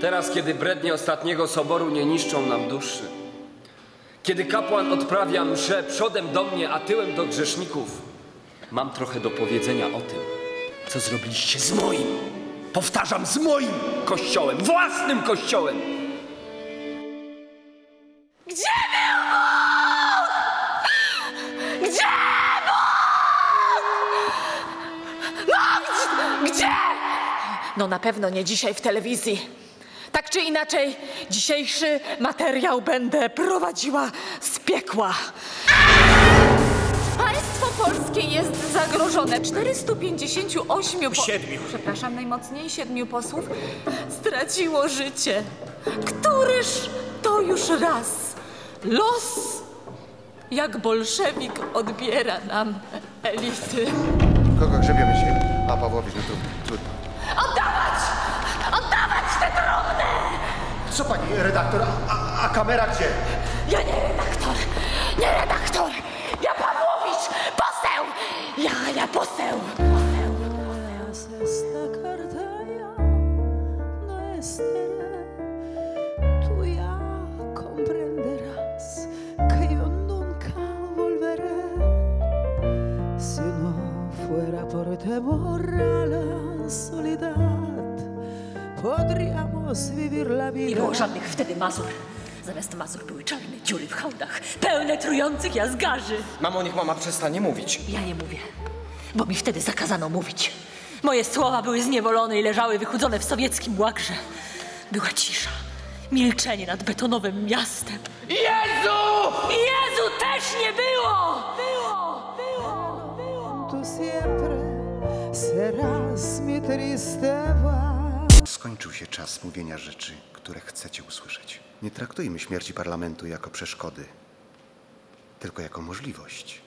Teraz, kiedy brednie ostatniego soboru nie niszczą nam duszy, kiedy kapłan odprawia mszę przodem do mnie, a tyłem do grzeszników, mam trochę do powiedzenia o tym, co zrobiliście z moim, powtarzam, z moim kościołem, własnym kościołem. Gdzie był Bóg? Gdzie Bóg? No, gdzie? No na pewno nie dzisiaj w telewizji. Tak czy inaczej, dzisiejszy materiał będę prowadziła z piekła. Państwo polskie jest zagrożone. 458 po... Siedmiu. Przepraszam, najmocniej siedmiu posłów straciło życie. Któryż to już raz los jak bolszewik odbiera nam elity. Kogo grzebiemy się? A Pawłowicz, no to trudno. Co pani redaktor? A, a kamera gdzie? Ja nie redaktor, nie redaktor! Ja Pawłowicz, poseł! Ja, ja poseł! No no fuera por temor a la soledad, Nie vida. było żadnych wtedy Mazur. Zamiast Mazur były czarne dziury w hałdach, pełne trujących jazgarzy. Mamo, niech mama przestanie mówić. Ja nie mówię, bo mi wtedy zakazano mówić. Moje słowa były zniewolone i leżały wychudzone w sowieckim łagrze. Była cisza, milczenie nad betonowym miastem. Jezu! Jezu też nie było! Było! Było! Było! Tú siempre serás mi triste voz. Skończył się czas mówienia rzeczy, które chcecie usłyszeć. Nie traktujmy śmierci parlamentu jako przeszkody, tylko jako możliwość.